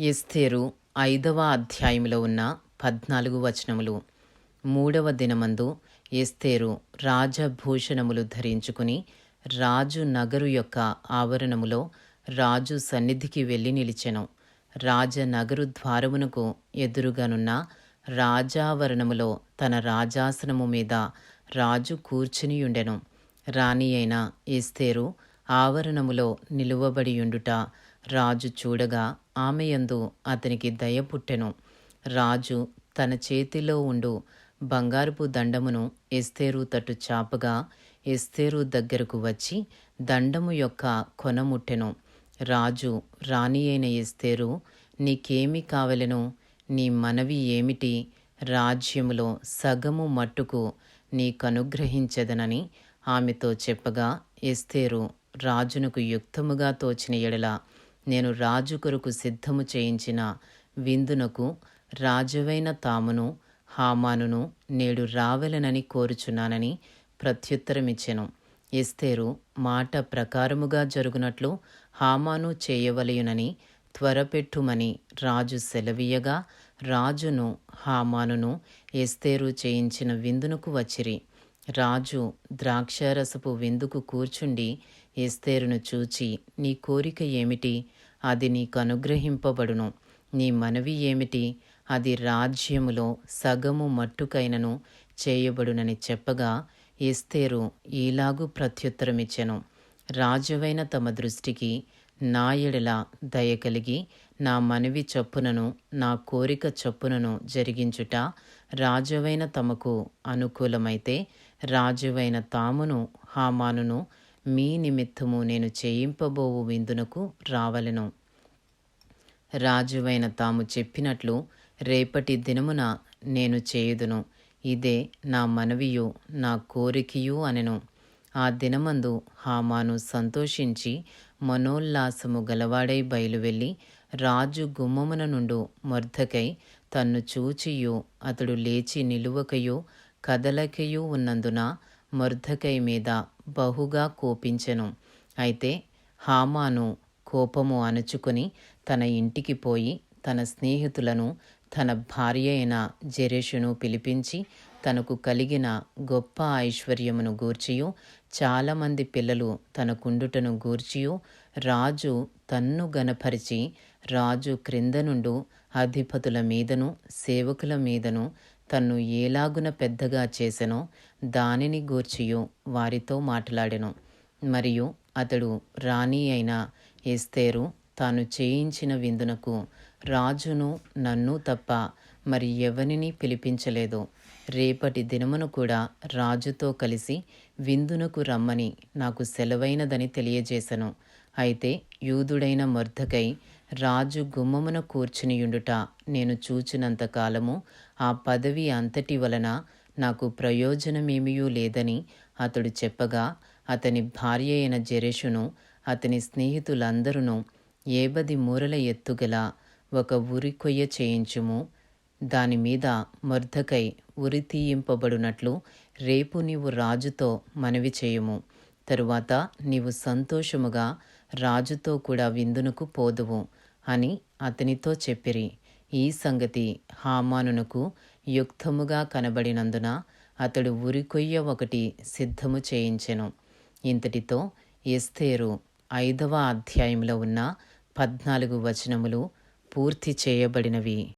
ఎస్తేరు ఐదవ అధ్యాయంలో ఉన్న పద్నాలుగు వచనములు. మూడవ దినమందు ఎస్తేరు రాజభూషణములు ధరించుకుని రాజు నగరు యొక్క ఆవరణములో రాజు సన్నిధికి వెళ్ళి నిలిచెను. రాజనగరు ద్వారమునకు ఎదురుగానున్న రాజావరణములో తన రాజాసనము మీద రాజు కూర్చునియుండెను. రాణి అయిన ఎస్తేరు ఆవరణములో నిలువబడియుండుట రాజు చూడగా ఆమెయందు అతనికి దయ పుట్టెను. రాజు తన చేతిలో ఉండు బంగారుపు దండమును ఎస్తేరు తట్టు చాపగా ఎస్తేరు దగ్గరకు వచ్చి దండము యొక్క కొనముట్టెను రాజు రాణి అయిన ఎస్తేరు నీకేమి కావలెను? నీ మనవి ఏమిటి? రాజ్యములో సగము మట్టుకు నీకనుగ్రహించదనని ఆమెతో చెప్పగా ఎస్తేరు రాజునకు యుక్తముగా తోచిన ఎడల నేను రాజు కొరకు సిద్ధము చేయించిన విందునకు రాజువైన తామును హామానును నేడు రావలెనని కోరుచున్నానని ప్రత్యుత్తరమిచ్చెను. ఎస్తేరు మాట ప్రకారముగా జరుగునట్లు హామాను చేయవలయునని త్వరపెట్టుమని రాజు సెలవీయగా రాజును హామానును ఎస్తేరు చేయించిన విందునకు వచ్చిరి. రాజు ద్రాక్షారసపు విందుకు కూర్చుండి ఎస్తేరును చూచి నీ కోరిక ఏమిటి? అది నీకు అనుగ్రహింపబడును. నీ మనవి ఏమిటి? అది రాజ్యములో సగము మట్టుకైనను చేయబడునని చెప్పగా ఎస్తేరు ఈలాగు ప్రత్యుత్తరమిచ్చెను. రాజువైన తమ దృష్టికి నా ఎడల దయ కలిగి నా మనవి చొప్పునను నా కోరిక చొప్పునను జరిగించుట రాజువైన తమకు అనుకూలమైతే రాజువైన తామును హామానును మీ నిమిత్తము నేను చేయింపబోవు విందునకు రావలెను. రాజువైన తాము చెప్పినట్లు రేపటి దినమున నేను చేయుదును. ఇదే నా మనవియు నా కోరికయు అనెను. ఆ దినమందు హామాను సంతోషించి మనోల్లాసము గలవాడై బయలువెళ్ళి రాజు గుమ్మమున నుండు మొర్ధకై తన్ను చూచియో అతడు లేచి నిలువకయో కదలకయో ఉన్నందున మొర్ధకై మీద బహుగా కోపించెను. అయితే హామాను కోపము అణుచుకొని తన ఇంటికి పోయి తన స్నేహితులను తన భార్య అయిన జెరేషును పిలిపించి తనకు కలిగిన గొప్ప ఐశ్వర్యమును గూర్చియు చాలామంది పిల్లలు తనకుండుటను గూర్చియు రాజు తన్ను గనపరిచి రాజు క్రింద నుండు అధిపతుల మీదను సేవకుల మీదను తన్ను ఏలాగున పెద్దగా చేసెనో దానిని గూర్చియు వారితో మాట్లాడెను. మరియు అతడు రాణి అయిన ఎస్తేరు తాను చేయించిన విందునకు రాజును నన్ను తప్ప మరి ఎవరిని పిలిపించలేదు. రేపటి దినమును కూడా రాజుతో కలిసి విందునకు రమ్మని నాకు సెలవైనదని తెలియజేశను అయితే యూదుడైన మర్ధకై రాజు గుమ్మమున కూర్చునియుండుట నేను చూచినంత కాలము ఆ పదవి అంతటి వలన నాకు ప్రయోజనమేమియూ లేదని అతడు చెప్పగా అతని భార్య అయిన జెరెషును అతని స్నేహితులందరూ ఏబది మూరల ఎత్తుగల ఒక ఉరి కొయ్య చేయించుము. దానిమీద మర్ధకై ఉరి తీయింపబడునట్లు రేపు నీవు రాజుతో మనవి చేయుము. తరువాత నీవు సంతోషముగా రాజుతో కూడా విందునకు పోదువు. అని అతనితో చెప్పిరి. ఈ సంగతి హామానునకు యుక్తముగా కనబడినందున అతడు ఉరికొయ్య ఒకటి సిద్ధము చేయించెను. ఇంతటితో ఎస్తేరు ఐదవ అధ్యాయంలో ఉన్న పద్నాలుగు వచనములు పూర్తి చేయబడినవి.